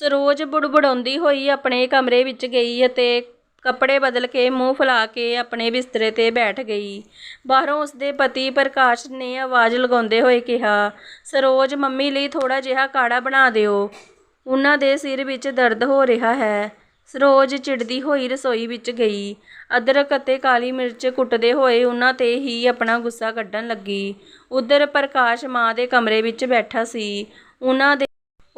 ਸਰੋਜ ਬੁੜਬੁੜਾਉਂਦੀ ਹੋਈ ਆਪਣੇ ਕਮਰੇ ਵਿੱਚ ਗਈ ਅਤੇ ਕੱਪੜੇ ਬਦਲ ਕੇ ਮੂੰਹ ਫੁਲਾ ਕੇ ਆਪਣੇ ਬਿਸਤਰੇ ਤੇ ਬੈਠ ਗਈ। ਬਾਹਰੋਂ ਉਸਦੇ ਪਤੀ ਪ੍ਰਕਾਸ਼ ਨੇ ਆਵਾਜ਼ ਲਗਾਉਂਦੇ ਹੋਏ ਕਿਹਾ, ਸਰੋਜ, ਮੰਮੀ ਲਈ ਥੋੜਾ ਜਿਹਾ ਕਾੜਾ ਬਣਾ ਦਿਓ। ਉਹਨਾਂ ਦੇ ਸਿਰ ਵਿੱਚ ਦਰਦ ਹੋ ਰਿਹਾ ਹੈ। ਸਰੋਜ ਚਿੜਦੀ ਹੋਈ ਰਸੋਈ ਵਿੱਚ ਗਈ। ਅਦਰਕ ਅਤੇ ਕਾਲੀ ਮਿਰਚ ਕੁੱਟਦੇ ਹੋਏ ਉਹਨਾਂ ਤੇ ਹੀ ਆਪਣਾ ਗੁੱਸਾ ਕੱਢਣ ਲੱਗੀ। ਉਧਰ ਪ੍ਰਕਾਸ਼ ਮਾਂ ਦੇ ਕਮਰੇ ਵਿੱਚ ਬੈਠਾ ਸੀ। ਉਹਨਾਂ ਦੇ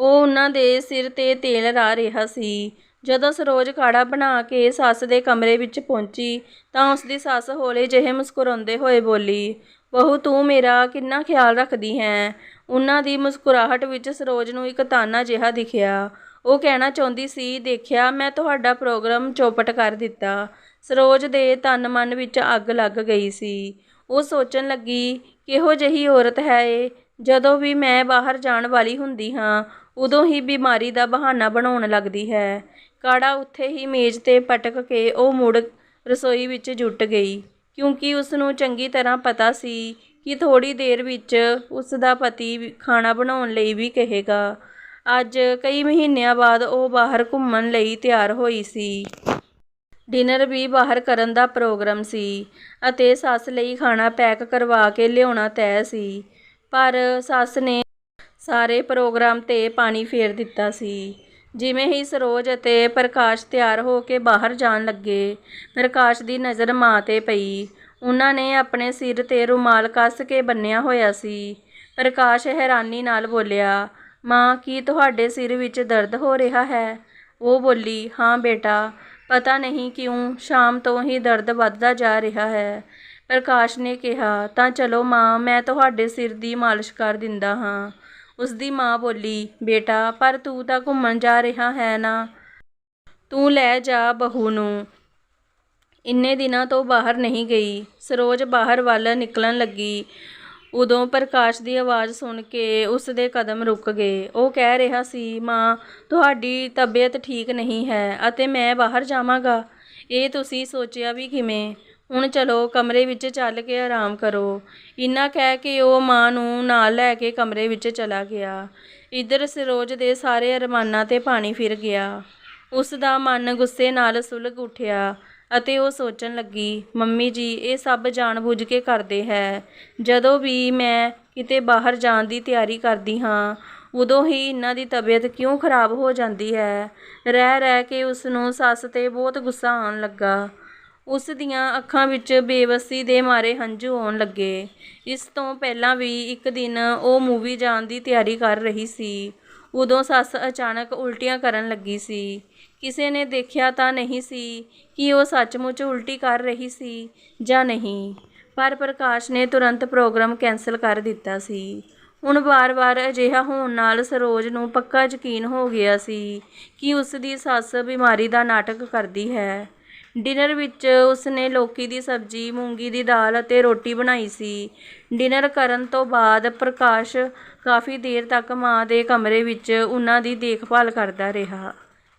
ਉਹ ਉਹਨਾਂ ਦੇ ਸਿਰ ਤੇ ਤੇਲ ਲਾ ਰਿਹਾ ਸੀ। ਜਦੋਂ ਸਰੋਜ ਕਾੜਾ ਬਣਾ ਕੇ ਸੱਸ ਦੇ ਕਮਰੇ ਵਿੱਚ ਪਹੁੰਚੀ, ਤਾਂ ਉਸਦੀ ਸੱਸ ਹੌਲੇ ਜਿਹੇ ਮੁਸਕਰਾਉਂਦੇ ਹੋਏ ਬੋਲੀ, ਬਹੂ, ਤੂੰ ਮੇਰਾ ਕਿੰਨਾ ਖਿਆਲ ਰੱਖਦੀ ਹੈ? ਉਹਨਾਂ ਦੀ ਮੁਸਕਰਾਹਟ ਵਿੱਚ ਸਰੋਜ ਨੂੰ ਇੱਕ ਤਾਨਾ ਜਿਹਾ ਦਿਖਿਆ। ਉਹ ਕਹਿਣਾ ਚਾਹੁੰਦੀ ਸੀ, ਦੇਖਿਆ, ਮੈਂ ਤੁਹਾਡਾ ਪ੍ਰੋਗਰਾਮ ਚੌਪਟ ਕਰ ਦਿੱਤਾ। ਸਰੋਜ ਦੇ ਤਨ ਮਨ ਵਿੱਚ ਅੱਗ ਲੱਗ ਗਈ ਸੀ। ਉਹ ਸੋਚਣ ਲੱਗੀ, ਕਿਹੋ ਜਿਹੀ ਔਰਤ ਹੈ ਇਹ? ਜਦੋਂ ਵੀ ਮੈਂ ਬਾਹਰ ਜਾਣ ਵਾਲੀ ਹੁੰਦੀ ਹਾਂ ਉਦੋਂ ਹੀ ਬਿਮਾਰੀ ਦਾ ਬਹਾਨਾ ਬਣਾਉਣ ਲੱਗਦੀ ਹੈ। ਕਾੜਾ ਉੱਥੇ ਹੀ ਮੇਜ਼ ਤੇ ਪਟਕ ਕੇ ਉਹ ਮੁੜ ਰਸੋਈ ਵਿੱਚ ਜੁੱਟ ਗਈ, ਕਿਉਂਕਿ ਉਸ ਨੂੰ ਚੰਗੀ ਤਰ੍ਹਾਂ ਪਤਾ ਸੀ ਕਿ ਥੋੜ੍ਹੀ ਦੇਰ ਵਿੱਚ ਉਸ ਦਾ ਪਤੀ ਖਾਣਾ ਬਣਾਉਣ ਲਈ ਵੀ ਕਹੇਗਾ। ਅੱਜ ਕਈ ਮਹੀਨਿਆਂ ਬਾਅਦ ਉਹ ਬਾਹਰ ਘੁੰਮਣ ਲਈ ਤਿਆਰ ਹੋਈ ਸੀ। ਡਿਨਰ ਵੀ ਬਾਹਰ ਕਰਨ ਦਾ ਪ੍ਰੋਗਰਾਮ ਸੀ ਅਤੇ ਸੱਸ ਲਈ ਖਾਣਾ ਪੈਕ ਕਰਵਾ ਕੇ ਲਿਆਉਣਾ ਤੈਅ ਸੀ। ਪਰ ਸੱਸ ਨੇ ਸਾਰੇ ਪ੍ਰੋਗਰਾਮ ਤੇ ਪਾਣੀ ਫੇਰ ਦਿੱਤਾ ਸੀ। ਜਿਵੇਂ ਹੀ ਸਰੋਜ ਅਤੇ ਪ੍ਰਕਾਸ਼ ਤਿਆਰ ਹੋ ਕੇ ਬਾਹਰ ਜਾਣ ਲੱਗੇ, ਪ੍ਰਕਾਸ਼ ਦੀ ਨਜ਼ਰ ਮਾਂ ਤੇ ਪਈ। ਉਹਨਾਂ ਨੇ ਆਪਣੇ ਸਿਰ ਤੇ ਰੁਮਾਲ ਕੱਸ ਕੇ ਬੰਨਿਆ ਹੋਇਆ ਸੀ। ਪ੍ਰਕਾਸ਼ ਹੈਰਾਨੀ ਨਾਲ ਬੋਲਿਆ, ਮਾਂ, ਕੀ ਤੁਹਾਡੇ ਸਿਰ ਵਿੱਚ ਦਰਦ ਹੋ ਰਿਹਾ ਹੈ? ਉਹ ਬੋਲੀ, ਹਾਂ ਬੇਟਾ, ਪਤਾ ਨਹੀਂ ਕਿਉਂ ਸ਼ਾਮ ਤੋਂ ਹੀ ਦਰਦ ਵੱਧਦਾ ਜਾ ਰਿਹਾ ਹੈ। ਪ੍ਰਕਾਸ਼ ਨੇ ਕਿਹਾ, ਤਾਂ ਚਲੋ ਮਾਂ, ਮੈਂ ਤੁਹਾਡੇ ਸਿਰ ਦੀ ਮਾਲਿਸ਼ ਕਰ ਦਿੰਦਾ ਹਾਂ। ਉਸਦੀ ਮਾਂ ਬੋਲੀ, ਬੇਟਾ, ਪਰ ਤੂੰ ਤਾਂ ਘੁੰਮਣ ਜਾ ਰਿਹਾ ਹੈ ਨਾ। ਤੂੰ ਲੈ ਜਾ ਬਹੂ ਨੂੰ। ਇੰਨੇ ਦਿਨਾਂ ਤੋਂ ਬਾਹਰ ਨਹੀਂ ਗਈ। ਸਰੋਜ ਬਾਹਰ ਵੱਲ ਨਿਕਲਣ ਲੱਗੀ। ਉਦੋਂ ਪ੍ਰਕਾਸ਼ ਦੀ ਆਵਾਜ਼ ਸੁਣ ਕੇ ਉਸ ਦੇ ਕਦਮ ਰੁਕ ਗਏ। ਉਹ ਕਹਿ ਰਿਹਾ ਸੀ, ਮਾਂ, ਤੁਹਾਡੀ ਤਬੀਅਤ ਠੀਕ ਨਹੀਂ ਹੈ ਅਤੇ ਮੈਂ ਬਾਹਰ ਜਾਵਾਂਗਾ। ਇਹ ਤੁਸੀਂ ਸੋਚਿਆ ਵੀ ਕਿਵੇਂ? ਹੁਣ ਚਲੋ ਕਮਰੇ ਵਿੱਚ ਚੱਲ ਕੇ ਆਰਾਮ ਕਰੋ। ਇੰਨਾ ਕਹਿ ਕੇ ਉਹ ਮਾਂ ਨੂੰ ਨਾਲ ਲੈ ਕੇ ਕਮਰੇ ਵਿੱਚ ਚਲਾ ਗਿਆ। ਇਧਰ ਸਰੋਜ ਦੇ ਸਾਰੇ ਅਰਮਾਨਾਂ ਤੇ ਪਾਣੀ ਫਿਰ ਗਿਆ। ਉਸ ਦਾ ਮਨ ਗੁੱਸੇ ਨਾਲ ਸੁਲਗ ਉੱਠਿਆ ਅਤੇ ਉਹ ਸੋਚਣ ਲੱਗੀ, ਮੰਮੀ ਜੀ, ਇਹ ਸਭ ਜਾਣਬੁੱਝ ਕੇ ਕਰਦੇ ਹੈ। ਜਦੋਂ ਵੀ ਮੈਂ ਕਿਤੇ ਬਾਹਰ ਜਾਣ ਦੀ ਤਿਆਰੀ ਕਰਦੀ ਹਾਂ, ਉਦੋਂ ਹੀ ਇਹਨਾਂ ਦੀ ਤਬੀਅਤ ਕਿਉਂ ਖਰਾਬ ਹੋ ਜਾਂਦੀ ਹੈ? ਰਹਿ ਰਹਿ ਕੇ ਉਸ ਨੂੰ ਸੱਸ ਤੇ ਬਹੁਤ ਗੁੱਸਾ ਆਉਣ ਲੱਗਾ। ਉਸ ਦੀਆਂ ਅੱਖਾਂ ਵਿੱਚ ਬੇਵਸੀ ਦੇ ਮਾਰੇ ਹੰਝੂ ਆਉਣ ਲੱਗੇ। ਇਸ ਤੋਂ ਪਹਿਲਾਂ ਵੀ ਇੱਕ ਦਿਨ ਉਹ ਮੂਵੀ ਜਾਣ ਦੀ ਤਿਆਰੀ ਕਰ ਰਹੀ ਸੀ। ਉਦੋਂ ਸੱਸ ਅਚਾਨਕ ਉਲਟੀਆਂ ਕਰਨ ਲੱਗੀ ਸੀ। ਕਿਸੇ ਨੇ ਦੇਖਿਆ ਤਾਂ ਨਹੀਂ ਸੀ ਕਿ ਉਹ ਸੱਚਮੁੱਚ ਉਲਟੀ ਕਰ ਰਹੀ ਸੀ ਜਾਂ ਨਹੀਂ, ਪਰ ਪ੍ਰਕਾਸ਼ ਨੇ ਤੁਰੰਤ ਪ੍ਰੋਗਰਾਮ ਕੈਂਸਲ ਕਰ ਦਿੱਤਾ ਸੀ। ਹੁਣ ਵਾਰ-ਵਾਰ ਅਜਿਹਾ ਹੋਣ ਨਾਲ ਸਰੋਜ ਨੂੰ ਪੱਕਾ ਯਕੀਨ ਹੋ ਗਿਆ ਸੀ ਕਿ ਉਸ ਦੀ ਸੱਸ ਬਿਮਾਰੀ ਦਾ ਨਾਟਕ ਕਰਦੀ ਹੈ। ਡਿਨਰ ਵਿੱਚ ਉਸਨੇ ਲੋਕੀ ਦੀ ਸਬਜ਼ੀ, ਮੂੰਗੀ ਦੀ ਦਾਲ ਅਤੇ ਰੋਟੀ ਬਣਾਈ ਸੀ। ਡਿਨਰ ਕਰਨ ਤੋਂ ਬਾਅਦ ਪ੍ਰਕਾਸ਼ ਕਾਫੀ ਦੇਰ ਤੱਕ ਮਾਂ ਦੇ ਕਮਰੇ ਵਿੱਚ ਉਹਨਾਂ ਦੀ ਦੇਖਭਾਲ ਕਰਦਾ ਰਿਹਾ।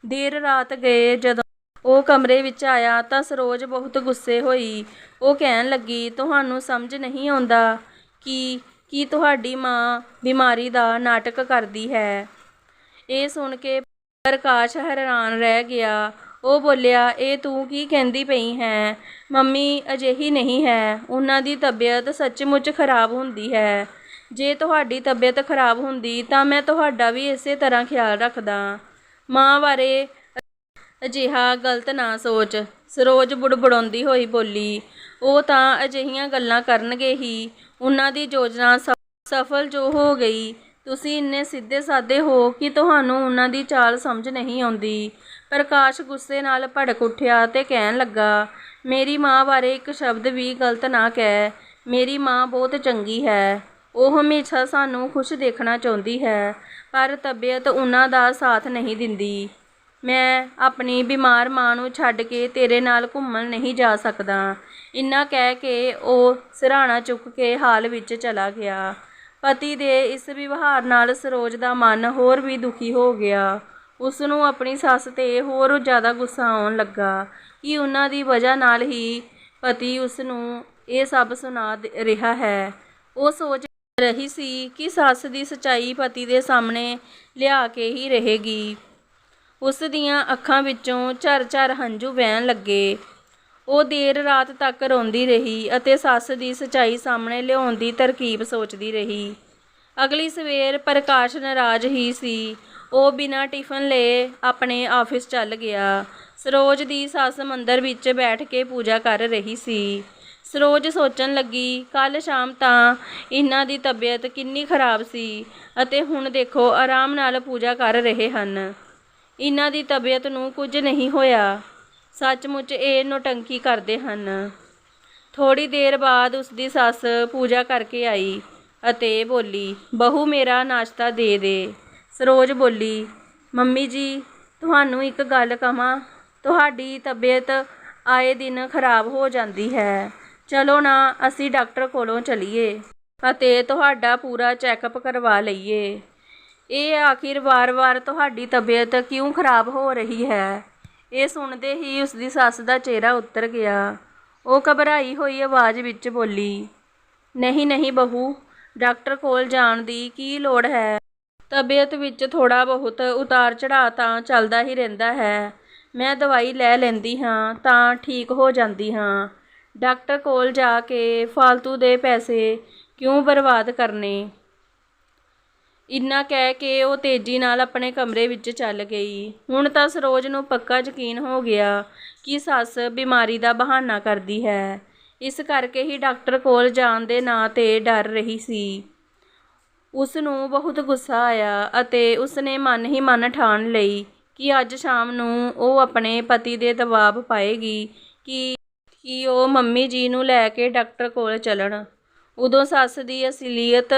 ਦੇਰ ਰਾਤ ਗਏ, ਜਦੋਂ ਉਹ ਕਮਰੇ ਵਿੱਚ ਆਇਆ ਤਾਂ ਸਰੋਜ ਬਹੁਤ ਗੁੱਸੇ ਹੋਈ। ਉਹ ਕਹਿਣ ਲੱਗੀ, ਤੁਹਾਨੂੰ ਸਮਝ ਨਹੀਂ ਆਉਂਦਾ ਕਿ, ਕੀ ਤੁਹਾਡੀ ਮਾਂ ਬਿਮਾਰੀ ਦਾ ਨਾਟਕ ਕਰਦੀ ਹੈ। ਇਹ ਸੁਣ ਕੇ ਪ੍ਰਕਾਸ਼ ਹੈਰਾਨ ਰਹਿ ਗਿਆ। ਉਹ ਬੋਲਿਆ, ਇਹ ਤੂੰ ਕੀ ਕਹਿੰਦੀ ਪਈ ਹੈ? ਮੰਮੀ ਅਜਿਹੀ ਨਹੀਂ ਹੈ। ਉਹਨਾਂ ਦੀ ਤਬੀਅਤ ਸੱਚਮੁੱਚ ਖਰਾਬ ਹੁੰਦੀ ਹੈ। ਜੇ ਤੁਹਾਡੀ ਤਬੀਅਤ ਖਰਾਬ ਹੁੰਦੀ ਤਾਂ ਮੈਂ ਤੁਹਾਡਾ ਵੀ ਇਸੇ ਤਰ੍ਹਾਂ ਖਿਆਲ ਰੱਖਦਾ। ਮਾਂ ਬਾਰੇ ਅਜਿਹਾ ਗਲਤ ਨਾ ਸੋਚ। ਸਰੋਜ ਬੁੜਬੁੜਾਉਂਦੀ ਹੋਈ ਬੋਲੀ, ਉਹ ਤਾਂ ਅਜਿਹੀਆਂ ਗੱਲਾਂ ਕਰਨਗੇ ਹੀ। ਉਹਨਾਂ ਦੀ ਯੋਜਨਾ ਸ- ਸਫਲ ਜੋ ਹੋ ਗਈ। ਤੁਸੀਂ ਇੰਨੇ ਸਿੱਧੇ ਸਾਦੇ ਹੋ ਕਿ ਤੁਹਾਨੂੰ ਉਹਨਾਂ ਦੀ ਚਾਲ ਸਮਝ ਨਹੀਂ ਆਉਂਦੀ। ਪ੍ਰਕਾਸ਼ ਗੁੱਸੇ ਨਾਲ ਭੜਕ ਉੱਠਿਆ ਤੇ ਕਹਿਣ ਲੱਗਾ, ਮੇਰੀ ਮਾਂ ਬਾਰੇ ਇੱਕ ਸ਼ਬਦ ਵੀ ਗਲਤ ਨਾ ਕਹਿ। ਮੇਰੀ ਮਾਂ ਬਹੁਤ ਚੰਗੀ ਹੈ। ਉਹ ਹਮੇਸ਼ਾ ਸਾਨੂੰ ਖੁਸ਼ ਦੇਖਣਾ ਚਾਹੁੰਦੀ ਹੈ, ਪਰ ਤਬੀਅਤ ਉਹਨਾਂ ਦਾ ਸਾਥ ਨਹੀਂ ਦਿੰਦੀ। ਮੈਂ ਆਪਣੀ ਬਿਮਾਰ ਮਾਂ ਨੂੰ ਛੱਡ ਕੇ ਤੇਰੇ ਨਾਲ ਘੁੰਮਣ ਨਹੀਂ ਜਾ ਸਕਦਾ। ਇੰਨਾ ਕਹਿ ਕੇ ਉਹ ਸਿਰਹਾਣਾ ਚੁੱਕ ਕੇ ਹਾਲ ਵਿੱਚ ਚਲਾ ਗਿਆ। ਪਤੀ ਦੇ ਇਸ ਵਿਵਹਾਰ ਨਾਲ ਸਰੋਜ ਦਾ ਮਨ ਹੋਰ ਵੀ ਦੁਖੀ ਹੋ ਗਿਆ। ਉਸ ਨੂੰ ਆਪਣੀ ਸੱਸ ਤੇ ਹੋਰ ਜ਼ਿਆਦਾ ਗੁੱਸਾ ਆਉਣ ਲੱਗਾ ਕਿ ਉਹਨਾਂ ਦੀ ਵਜ੍ਹਾ ਨਾਲ ਹੀ ਪਤੀ ਉਸ ਨੂੰ ਇਹ ਸਭ ਸੁਣਾ ਰਿਹਾ ਹੈ ਉਹ ਸੋਚ ਰਹੀ ਸੀ ਕਿ ਸੱਸ ਦੀ ਸਚਾਈ ਪਤੀ ਦੇ ਸਾਹਮਣੇ ਲਿਆ ਕੇ ਹੀ ਰਹੇਗੀ ਉਸ ਦੀਆਂ ਅੱਖਾਂ ਵਿੱਚੋਂ ਝਰ-ਝਰ ਹੰਝੂ ਵਹਿਣ ਲੱਗੇ। ਉਹ ਦੇਰ ਰਾਤ ਤੱਕ ਰੋਂਦੀ ਰਹੀ ਅਤੇ ਸੱਸ ਦੀ ਸੱਚਾਈ ਸਾਹਮਣੇ ਲਿਆਉਣ ਦੀ ਤਰਕੀਬ ਸੋਚਦੀ ਰਹੀ। ਅਗਲੀ ਸਵੇਰ ਪ੍ਰਕਾਸ਼ ਨਾਰਾਜ਼ ਹੀ ਸੀ। ਉਹ ਬਿਨਾਂ ਟਿਫਨ ਲਏ ਆਪਣੇ ਆਫਿਸ ਚੱਲ ਗਿਆ। ਸਰੋਜ ਦੀ ਸੱਸ ਮੰਦਰ ਵਿੱਚ ਬੈਠ ਕੇ ਪੂਜਾ ਕਰ ਰਹੀ ਸੀ। ਸਰੋਜ ਸੋਚਣ ਲੱਗੀ, ਕੱਲ੍ਹ ਸ਼ਾਮ ਤਾਂ ਇਹਨਾਂ ਦੀ ਤਬੀਅਤ ਕਿੰਨੀ ਖਰਾਬ ਸੀ ਅਤੇ ਹੁਣ ਦੇਖੋ ਆਰਾਮ ਨਾਲ ਪੂਜਾ ਕਰ ਰਹੇ ਹਨ। ਇਹਨਾਂ ਦੀ ਤਬੀਅਤ ਨੂੰ ਕੁਝ ਨਹੀਂ ਹੋਇਆ। ਸੱਚਮੁੱਚ ਇਹ ਨੌਟੰਕੀ ਕਰਦੇ ਹਨ। ਥੋੜ੍ਹੀ ਦੇਰ ਬਾਅਦ ਉਸਦੀ ਸੱਸ ਪੂਜਾ ਕਰਕੇ ਆਈ ਅਤੇ ਬੋਲੀ, ਬਹੂ ਮੇਰਾ ਨਾਸ਼ਤਾ ਦੇ ਦੇ। ਸਰੋਜ ਬੋਲੀ, ਮੰਮੀ ਜੀ ਤੁਹਾਨੂੰ ਇੱਕ ਗੱਲ ਕਹਾਂ, ਤੁਹਾਡੀ ਤਬੀਅਤ ਆਏ ਦਿਨ ਖਰਾਬ ਹੋ ਜਾਂਦੀ ਹੈ। ਚਲੋ ਨਾ ਅਸੀਂ ਡਾਕਟਰ ਕੋਲੋਂ ਚਲੀਏ ਅਤੇ ਤੁਹਾਡਾ ਪੂਰਾ ਚੈੱਕਅਪ ਕਰਵਾ ਲਈਏ। ਇਹ ਆਖਿਰ ਵਾਰ-ਵਾਰ ਤੁਹਾਡੀ ਤਬੀਅਤ ਕਿਉਂ ਖਰਾਬ ਹੋ ਰਹੀ ਹੈ? ਇਹ ਸੁਣਦੇ ਹੀ ਉਸਦੀ ਸੱਸ ਦਾ ਚਿਹਰਾ ਉੱਤਰ ਗਿਆ। ਉਹ ਘਬਰਾਈ ਹੋਈ ਆਵਾਜ਼ ਵਿੱਚ ਬੋਲੀ, ਨਹੀਂ-ਨਹੀਂ ਬਹੂ, ਡਾਕਟਰ ਕੋਲ ਜਾਣ ਦੀ ਕੀ ਲੋੜ ਹੈ। ਤਬੀਅਤ ਵਿੱਚ ਥੋੜ੍ਹਾ ਬਹੁਤ ਉਤਾਰ-ਚੜ੍ਹਾਅ ਤਾਂ ਚੱਲਦਾ ਹੀ ਰਹਿੰਦਾ ਹੈ। ਮੈਂ ਦਵਾਈ ਲੈ ਲੈਂਦੀ ਹਾਂ ਤਾਂ ਠੀਕ ਹੋ ਜਾਂਦੀ ਹਾਂ। ਡਾਕਟਰ ਕੋਲ ਜਾ ਕੇ ਫਾਲਤੂ ਦੇ ਪੈਸੇ ਕਿਉਂ ਬਰਬਾਦ ਕਰਨੇ। ਇੰਨਾ ਕਹਿ ਕੇ ਉਹ ਤੇਜ਼ੀ ਨਾਲ ਆਪਣੇ ਕਮਰੇ ਵਿੱਚ ਚੱਲ ਗਈ। ਹੁਣ ਤਾਂ ਸਰੋਜ ਨੂੰ ਪੱਕਾ ਯਕੀਨ ਹੋ ਗਿਆ ਕਿ ਸੱਸ ਬਿਮਾਰੀ ਦਾ ਬਹਾਨਾ ਕਰਦੀ ਹੈ। ਇਸ ਕਰਕੇ ਹੀ ਡਾਕਟਰ ਕੋਲ ਜਾਣ ਦੇ ਨਾਂ 'ਤੇ ਡਰ ਰਹੀ ਸੀ। ਉਸ ਨੂੰ ਬਹੁਤ ਗੁੱਸਾ ਆਇਆ ਅਤੇ ਉਸਨੇ ਮਨ ਹੀ ਮਨ ਠਾਣ ਲਈ ਕਿ ਅੱਜ ਸ਼ਾਮ ਨੂੰ ਉਹ ਆਪਣੇ ਪਤੀ ਦੇ ਦਬਾਅ ਪਾਏਗੀ ਕਿ ਕਿ ਉਹ ਮੰਮੀ ਜੀ ਨੂੰ ਲੈ ਕੇ ਡਾਕਟਰ ਕੋਲ ਚੱਲਣ। ਉਦੋਂ ਸੱਸ ਦੀ ਅਸਲੀਅਤ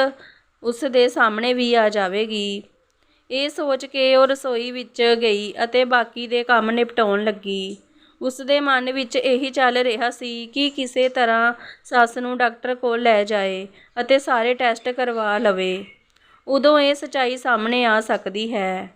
ਉਸ ਦੇ ਸਾਹਮਣੇ ਵੀ ਆ ਜਾਵੇਗੀ। ਇਹ ਸੋਚ ਕੇ ਉਹ ਰਸੋਈ ਵਿੱਚ ਗਈ ਅਤੇ ਬਾਕੀ ਦੇ ਕੰਮ ਨਿਪਟਾਉਣ ਲੱਗੀ। ਉਸਦੇ ਮਨ ਵਿੱਚ ਇਹੀ ਚੱਲ ਰਿਹਾ ਸੀ ਕਿ ਕਿਸੇ ਤਰ੍ਹਾਂ ਸੱਸ ਨੂੰ ਡਾਕਟਰ ਕੋਲ ਲੈ ਜਾਏ ਅਤੇ ਸਾਰੇ ਟੈਸਟ ਕਰਵਾ ਲਵੇ। ਉਦੋਂ ਇਹ ਸੱਚਾਈ ਸਾਹਮਣੇ ਆ ਸਕਦੀ ਹੈ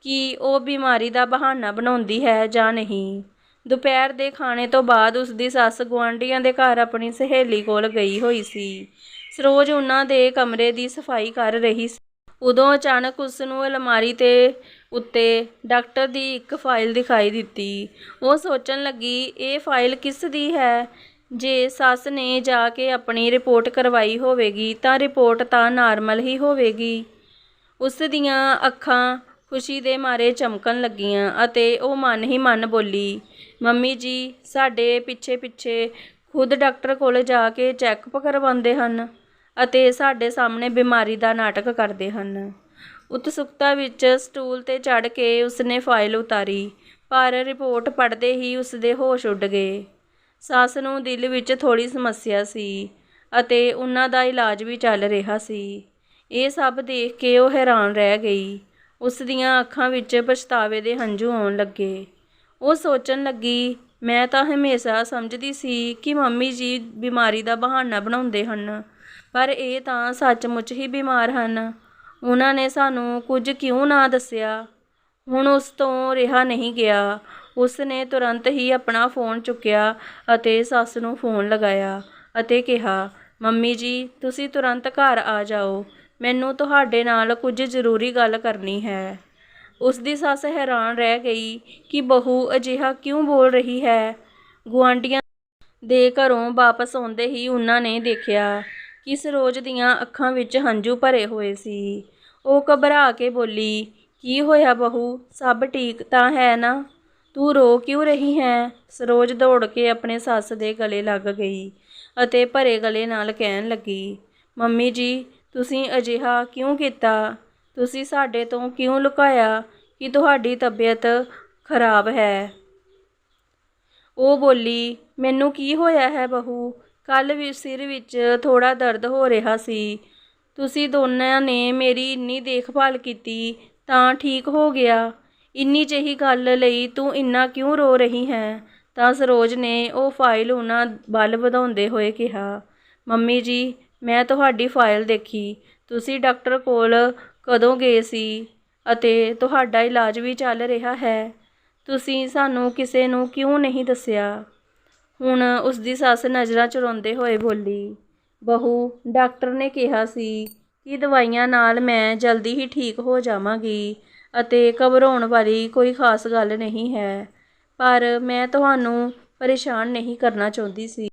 ਕਿ ਉਹ ਬਿਮਾਰੀ ਦਾ ਬਹਾਨਾ ਬਣਾਉਂਦੀ ਹੈ ਜਾਂ ਨਹੀਂ। ਦੁਪਹਿਰ ਦੇ ਖਾਣੇ ਤੋਂ ਬਾਅਦ ਉਸਦੀ ਸੱਸ ਗੁਆਂਢੀਆਂ ਦੇ ਘਰ ਆਪਣੀ ਸਹੇਲੀ ਕੋਲ ਗਈ ਹੋਈ ਸੀ। ਸਰੋਜ ਉਹਨਾਂ ਦੇ ਕਮਰੇ ਦੀ ਸਫ਼ਾਈ ਕਰ ਰਹੀ ਸੀ। ਉਦੋਂ ਅਚਾਨਕ ਉਸਨੂੰ ਅਲਮਾਰੀ ਦੇ ਉੱਤੇ ਡਾਕਟਰ ਦੀ ਇੱਕ ਫਾਈਲ ਦਿਖਾਈ ਦਿੱਤੀ। ਉਹ ਸੋਚਣ ਲੱਗੀ, ਇਹ ਫਾਈਲ ਕਿਸ ਦੀ ਹੈ? ਜੇ ਸੱਸ ਨੇ ਜਾ ਕੇ ਆਪਣੀ ਰਿਪੋਰਟ ਕਰਵਾਈ ਹੋਵੇਗੀ ਤਾਂ ਰਿਪੋਰਟ ਤਾਂ ਨਾਰਮਲ ਹੀ ਹੋਵੇਗੀ। ਉਸ ਦੀਆਂ ਅੱਖਾਂ ਖੁਸ਼ੀ ਦੇ ਮਾਰੇ ਚਮਕਣ ਲੱਗੀਆਂ ਅਤੇ ਉਹ ਮਨ ਹੀ ਮਨ ਬੋਲੀ, ਮੰਮੀ ਜੀ ਸਾਡੇ ਪਿੱਛੇ-ਪਿੱਛੇ ਖੁਦ ਡਾਕਟਰ ਕੋਲ ਜਾ ਕੇ ਚੈੱਕਅਪ ਕਰਵਾਉਂਦੇ ਹਨ ਅਤੇ ਸਾਡੇ ਸਾਹਮਣੇ ਬਿਮਾਰੀ ਦਾ ਨਾਟਕ ਕਰਦੇ ਹਨ। ਉਤਸੁਕਤਾ ਵਿੱਚ ਸਟੂਲ 'ਤੇ ਚੜ੍ਹ ਕੇ ਉਸਨੇ ਫਾਈਲ ਉਤਾਰੀ, ਪਰ ਰਿਪੋਰਟ ਪੜ੍ਹਦੇ ਹੀ ਉਸਦੇ ਹੋਸ਼ ਉੱਡ ਗਏ। ਸੱਸ ਨੂੰ ਦਿਲ ਵਿੱਚ ਥੋੜ੍ਹੀ ਸਮੱਸਿਆ ਸੀ ਅਤੇ ਉਹਨਾਂ ਦਾ ਇਲਾਜ ਵੀ ਚੱਲ ਰਿਹਾ ਸੀ। ਇਹ ਸਭ ਦੇਖ ਕੇ ਉਹ ਹੈਰਾਨ ਰਹਿ ਗਈ। ਉਸ ਦੀਆਂ ਅੱਖਾਂ ਵਿੱਚ ਪਛਤਾਵੇ ਦੇ ਹੰਝੂ ਆਉਣ ਲੱਗੇ। ਉਹ ਸੋਚਣ ਲੱਗੀ, ਮੈਂ ਤਾਂ ਹਮੇਸ਼ਾ ਸਮਝਦੀ ਸੀ ਕਿ ਮੰਮੀ ਜੀ ਬਿਮਾਰੀ ਦਾ ਬਹਾਨਾ ਬਣਾਉਂਦੇ ਹਨ, ਪਰ ਇਹ ਤਾਂ ਸੱਚਮੁੱਚ ਹੀ ਬਿਮਾਰ ਹਨ। ਉਹਨਾਂ ਨੇ ਸਾਨੂੰ ਕੁਝ ਕਿਉਂ ਨਾ ਦੱਸਿਆ। ਹੁਣ ਉਸ ਤੋਂ ਰਿਹਾ ਨਹੀਂ ਗਿਆ। ਉਸਨੇ ਤੁਰੰਤ ਹੀ ਆਪਣਾ ਫ਼ੋਨ ਚੁੱਕਿਆ ਅਤੇ ਸੱਸ ਨੂੰ ਫ਼ੋਨ ਲਗਾਇਆ ਅਤੇ ਕਿਹਾ, ਮੰਮੀ ਜੀ ਤੁਸੀਂ ਤੁਰੰਤ ਘਰ ਆ ਜਾਓ, ਮੈਨੂੰ ਤੁਹਾਡੇ ਨਾਲ ਕੁਝ ਜ਼ਰੂਰੀ ਗੱਲ ਕਰਨੀ ਹੈ। ਉਸਦੀ ਸੱਸ ਹੈਰਾਨ ਰਹਿ ਗਈ ਕਿ ਬਹੂ ਅਜਿਹਾ ਕਿਉਂ ਬੋਲ ਰਹੀ ਹੈ। ਗੁਆਂਢੀਆਂ ਦੇ ਘਰੋਂ ਵਾਪਸ ਆਉਂਦੇ ਹੀ ਉਹਨਾਂ ਨੇ ਦੇਖਿਆ ਕਿ ਸਰੋਜ ਦੀਆਂ ਅੱਖਾਂ ਵਿੱਚ ਹੰਝੂ ਭਰੇ ਹੋਏ ਸੀ। ਉਹ ਘਬਰਾ ਕੇ ਬੋਲੀ, ਕੀ ਹੋਇਆ ਬਹੂ, ਸਭ ਠੀਕ ਤਾਂ ਹੈ ਨਾ? ਤੂੰ ਰੋ ਕਿਉਂ ਰਹੀ ਹੈ ਸਰੋਜ ਦੌੜ ਕੇ ਆਪਣੇ ਸੱਸ ਦੇ ਗਲੇ ਲੱਗ ਗਈ ਅਤੇ ਭਰੇ ਗਲੇ ਨਾਲ ਕਹਿਣ ਲੱਗੀ, ਮੰਮੀ ਜੀ ਤੁਸੀਂ ਅਜਿਹਾ ਕਿਉਂ ਕੀਤਾ? ਤੁਸੀਂ ਸਾਡੇ ਤੋਂ ਕਿਉਂ ਲੁਕਾਇਆ ਕਿ ਤੁਹਾਡੀ ਤਬੀਅਤ ਖਰਾਬ ਹੈ? ਉਹ ਬੋਲੀ, ਮੈਨੂੰ ਕੀ ਹੋਇਆ ਹੈ ਬਹੂ, ਕੱਲ੍ਹ ਸਿਰ ਵਿੱਚ ਥੋੜ੍ਹਾ ਦਰਦ ਹੋ ਰਿਹਾ ਸੀ। ਤੁਸੀਂ ਦੋਨਾਂ ਨੇ ਮੇਰੀ ਇੰਨੀ ਦੇਖਭਾਲ ਕੀਤੀ ਤਾਂ ਠੀਕ ਹੋ ਗਿਆ। ਇੰਨੀ ਜਿਹੀ ਗੱਲ ਲਈ ਤੂੰ ਇੰਨਾ ਕਿਉਂ ਰੋ ਰਹੀ ਹੈ ਤਾਂ ਸਰੋਜ ਨੇ ਉਹ ਫਾਈਲ ਉਹਨਾਂ ਵੱਲ ਵਧਾਉਂਦੇ ਹੋਏ ਕਿਹਾ, ਮੰਮੀ ਜੀ ਮੈਂ ਤੁਹਾਡੀ ਫਾਈਲ ਦੇਖੀ। ਤੁਸੀਂ ਡਾਕਟਰ ਕੋਲ ਕਦੋਂ ਗਏ ਸੀ ਅਤੇ ਤੁਹਾਡਾ ਇਲਾਜ ਵੀ ਚੱਲ ਰਿਹਾ ਹੈ। ਤੁਸੀਂ ਸਾਨੂੰ ਕਿਸੇ ਨੂੰ ਕਿਉਂ ਨਹੀਂ ਦੱਸਿਆ? ਹੁਣ ਉਸਦੀ ਸੱਸ ਨਜ਼ਰਾਂ ਚੁਰਾਉਂਦੇ ਹੋਏ ਬੋਲੀ, ਬਹੂ ਡਾਕਟਰ ਨੇ ਕਿਹਾ ਸੀ ਕਿ ਦਵਾਈਆਂ ਨਾਲ ਮੈਂ ਜਲਦੀ ਹੀ ਠੀਕ ਹੋ ਜਾਵਾਂਗੀ ਅਤੇ ਘਬਰਾਉਣ ਵਾਲੀ ਕੋਈ ਖਾਸ ਗੱਲ ਨਹੀਂ ਹੈ ਪਰ ਮੈਂ ਤੁਹਾਨੂੰ ਪਰੇਸ਼ਾਨ ਨਹੀਂ ਕਰਨਾ ਚਾਹੁੰਦੀ ਸੀ।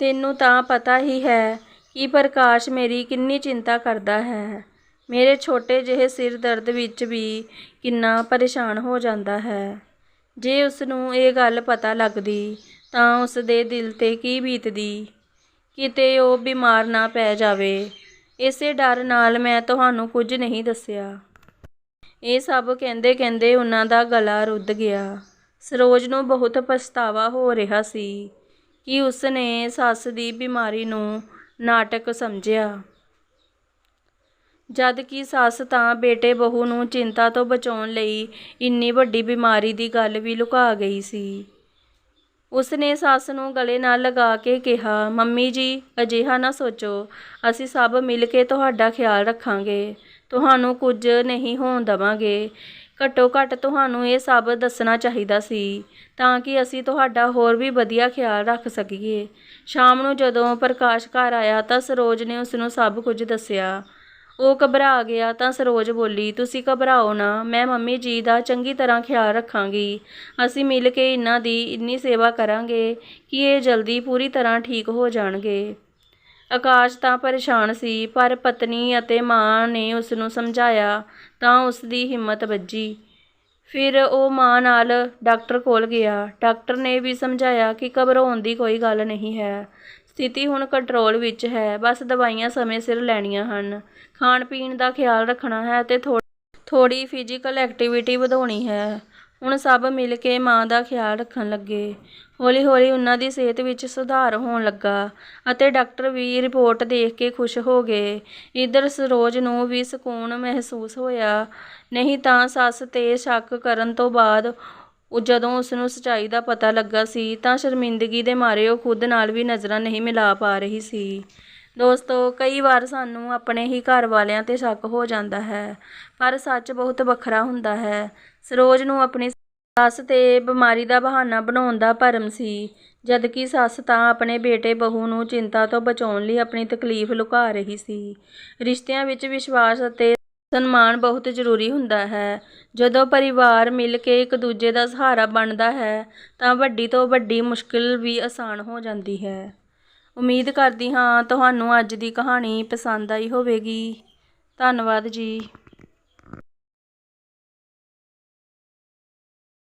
ਤੈਨੂੰ ਤਾਂ ਪਤਾ ਹੀ ਹੈ ਕਿ ਪ੍ਰਕਾਸ਼ ਮੇਰੀ ਕਿੰਨੀ ਚਿੰਤਾ ਕਰਦਾ ਹੈ। ਮੇਰੇ ਛੋਟੇ ਜਿਹੇ ਸਿਰ ਦਰਦ ਵਿੱਚ ਵੀ ਕਿੰਨਾ ਪਰੇਸ਼ਾਨ ਹੋ ਜਾਂਦਾ ਹੈ। ਜੇ ਉਸ ਨੂੰ ਇਹ ਗੱਲ ਪਤਾ ਲੱਗਦੀ ਤਾਂ ਉਸ ਦੇ ਦਿਲ ਤੇ ਕੀ ਬੀਤਦੀ? ਕਿਤੇ ਉਹ ਬਿਮਾਰ ਨਾ ਪੈ ਜਾਵੇ। ਇਸੇ ਡਰ ਨਾਲ ਮੈਂ ਤੁਹਾਨੂੰ ਕੁਝ ਨਹੀਂ ਦੱਸਿਆ। ਇਹ ਸਭ ਕਹਿੰਦੇ ਕਹਿੰਦੇ ਉਹਨਾਂ ਦਾ ਗਲਾ ਰੁੱਧ ਗਿਆ। ਸਰੋਜ ਨੂੰ ਬਹੁਤ ਪਛਤਾਵਾ ਹੋ ਰਿਹਾ ਸੀ ਕਿ ਉਸ ਨੇ ਸੱਸ ਦੀ ਬਿਮਾਰੀ ਨੂੰ ਨਾਟਕ ਸਮਝਿਆ। ਜਦ ਕਿ ਸੱਸ ਤਾਂ ਬੇਟੇ ਬਹੂ ਨੂੰ ਚਿੰਤਾ ਤੋਂ ਬਚਾਉਣ ਲਈ ਇੰਨੀ ਵੱਡੀ ਬਿਮਾਰੀ ਦੀ ਗੱਲ ਵੀ ਲੁਕਾ ਗਈ ਸੀ। ਉਸ ਨੇ ਸੱਸ ਨੂੰ ਗਲੇ ਨਾਲ ਲਗਾ ਕੇ ਕਿਹਾ, ਮੰਮੀ ਜੀ, ਅਜਿਹਾ ਨਾ ਸੋਚੋ। ਅਸੀਂ ਸਭ ਮਿਲ ਕੇ ਤੁਹਾਡਾ ਖਿਆਲ ਰੱਖਾਂਗੇ। ਤੁਹਾਨੂੰ ਕੁਝ ਨਹੀਂ ਹੋਣ ਦਵਾਂਗੇ। ਘੱਟੋ ਘੱਟ ਤੁਹਾਨੂੰ ਇਹ ਸਭ ਦੱਸਣਾ ਚਾਹੀਦਾ ਸੀ, ਤਾਂ ਕਿ ਅਸੀਂ ਤੁਹਾਡਾ ਹੋਰ ਵੀ ਵਧੀਆ ਖਿਆਲ ਰੱਖ ਸਕੀਏ। ਸ਼ਾਮ ਨੂੰ ਜਦੋਂ ਪ੍ਰਕਾਸ਼ ਘਰ ਆਇਆ ਤਾਂ ਸਰੋਜ ਨੇ ਉਸ ਨੂੰ ਸਭ ਕੁਝ ਦੱਸਿਆ। ਉਹ ਘਬਰਾ ਗਿਆ ਤਾਂ ਸਰੋਜ ਬੋਲੀ, ਤੁਸੀਂ ਘਬਰਾਓ ਨਾ, ਮੈਂ ਮੰਮੀ ਜੀ ਦਾ ਚੰਗੀ ਤਰ੍ਹਾਂ ਖਿਆਲ ਰੱਖਾਂਗੀ। ਅਸੀਂ ਮਿਲ ਕੇ ਇਹਨਾਂ ਦੀ ਇੰਨੀ ਸੇਵਾ ਕਰਾਂਗੇ ਕਿ ਇਹ ਜਲਦੀ ਪੂਰੀ ਤਰ੍ਹਾਂ ਠੀਕ ਹੋ ਜਾਣਗੇ। ਆਕਾਸ਼ ਤਾਂ ਪਰੇਸ਼ਾਨ ਸੀ, ਪਰ ਪਤਨੀ ਅਤੇ ਮਾਂ ਨੇ ਉਸ ਨੂੰ ਸਮਝਾਇਆ ਤਾਂ ਉਸ ਦੀ ਹਿੰਮਤ ਵੱਜੀ। ਫਿਰ ਉਹ ਮਾਂ ਨਾਲ ਡਾਕਟਰ ਕੋਲ ਗਿਆ। ਡਾਕਟਰ ਨੇ ਵੀ ਸਮਝਾਇਆ ਕਿ ਘਬਰਾਉਣ ਦੀ ਕੋਈ ਗੱਲ ਨਹੀਂ ਹੈ। ਸਥਿਤੀ ਹੁਣ ਕੰਟਰੋਲ ਵਿੱਚ ਹੈ। ਬਸ ਦਵਾਈਆਂ ਸਮੇਂ ਸਿਰ ਲੈਣੀਆਂ ਹਨ। ਖਾਣ ਪੀਣ ਦਾ ਖਿਆਲ ਰੱਖਣਾ ਹੈ ਤੇ ਥੋੜੀ ਫਿਜ਼ੀਕਲ ਐਕਟੀਵਿਟੀ ਵਧਾਉਣੀ ਹੈ। ਹੁਣ ਸਭ ਮਿਲ ਕੇ ਮਾਂ ਦਾ ਖਿਆਲ ਰੱਖਣ ਲੱਗੇ। ਹੌਲੀ ਹੌਲੀ ਉਹਨਾਂ ਦੀ ਸਿਹਤ ਵਿੱਚ ਸੁਧਾਰ ਹੋਣ ਲੱਗਾ ਅਤੇ ਡਾਕਟਰ ਵੀ ਰਿਪੋਰਟ ਦੇਖ ਕੇ ਖੁਸ਼ ਹੋ ਗਏ। ਇਧਰ ਸਰੋਜ ਨੂੰ ਵੀ ਸਕੂਨ ਮਹਿਸੂਸ ਹੋਇਆ। ਨਹੀਂ ਤਾਂ ਸੱਸ ਤੇ ਸ਼ੱਕ ਕਰਨ ਤੋਂ ਬਾਅਦ ਉਹ ਜਦੋਂ ਉਸ ਨੂੰ ਸੱਚਾਈ ਦਾ ਪਤਾ ਲੱਗਾ ਸੀ ਤਾਂ ਸ਼ਰਮਿੰਦਗੀ ਦੇ ਮਾਰੇ ਉਹ ਖੁਦ ਨਾਲ ਵੀ ਨਜ਼ਰਾਂ ਨਹੀਂ ਮਿਲਾ ਪਾ ਰਹੀ ਸੀ। ਦੋਸਤੋ, ਕਈ ਵਾਰ ਸਾਨੂੰ ਆਪਣੇ ਹੀ ਘਰ ਵਾਲਿਆਂ ਤੇ ਸ਼ੱਕ ਹੋ ਜਾਂਦਾ ਹੈ, ਪਰ ਸੱਚ ਬਹੁਤ ਵੱਖਰਾ ਹੁੰਦਾ ਹੈ। ਸਰੋਜ ਨੂੰ ਆਪਣੀ ਸੱਸ ਤੇ ਬਿਮਾਰੀ ਦਾ ਬਹਾਨਾ ਬਣਾਉਣ ਦਾ ਭਰਮ ਸੀ, ਜਦਕਿ ਸੱਸ ਤਾਂ ਆਪਣੇ ਬੇਟੇ ਬਹੂ ਨੂੰ ਚਿੰਤਾ ਤੋਂ ਬਚਾਉਣ ਲਈ ਆਪਣੀ ਤਕਲੀਫ ਲੁਕਾ ਰਹੀ ਸੀ। ਰਿਸ਼ਤਿਆਂ ਵਿੱਚ ਵਿਸ਼ਵਾਸ ਅਤੇ ਸਨਮਾਨ ਬਹੁਤ ਜ਼ਰੂਰੀ ਹੁੰਦਾ ਹੈ। ਜਦੋਂ ਪਰਿਵਾਰ ਮਿਲ ਕੇ ਇੱਕ ਦੂਜੇ ਦਾ ਸਹਾਰਾ ਬਣਦਾ ਹੈ, ਤਾਂ ਵੱਡੀ ਤੋਂ ਵੱਡੀ ਮੁਸ਼ਕਿਲ ਵੀ ਆਸਾਨ ਹੋ ਜਾਂਦੀ ਹੈ। ਉਮੀਦ ਕਰਦੀ ਹਾਂ ਤੁਹਾਨੂੰ ਅੱਜ ਦੀ ਕਹਾਣੀ ਪਸੰਦ ਆਈ ਹੋਵੇਗੀ। ਧੰਨਵਾਦ ਜੀ।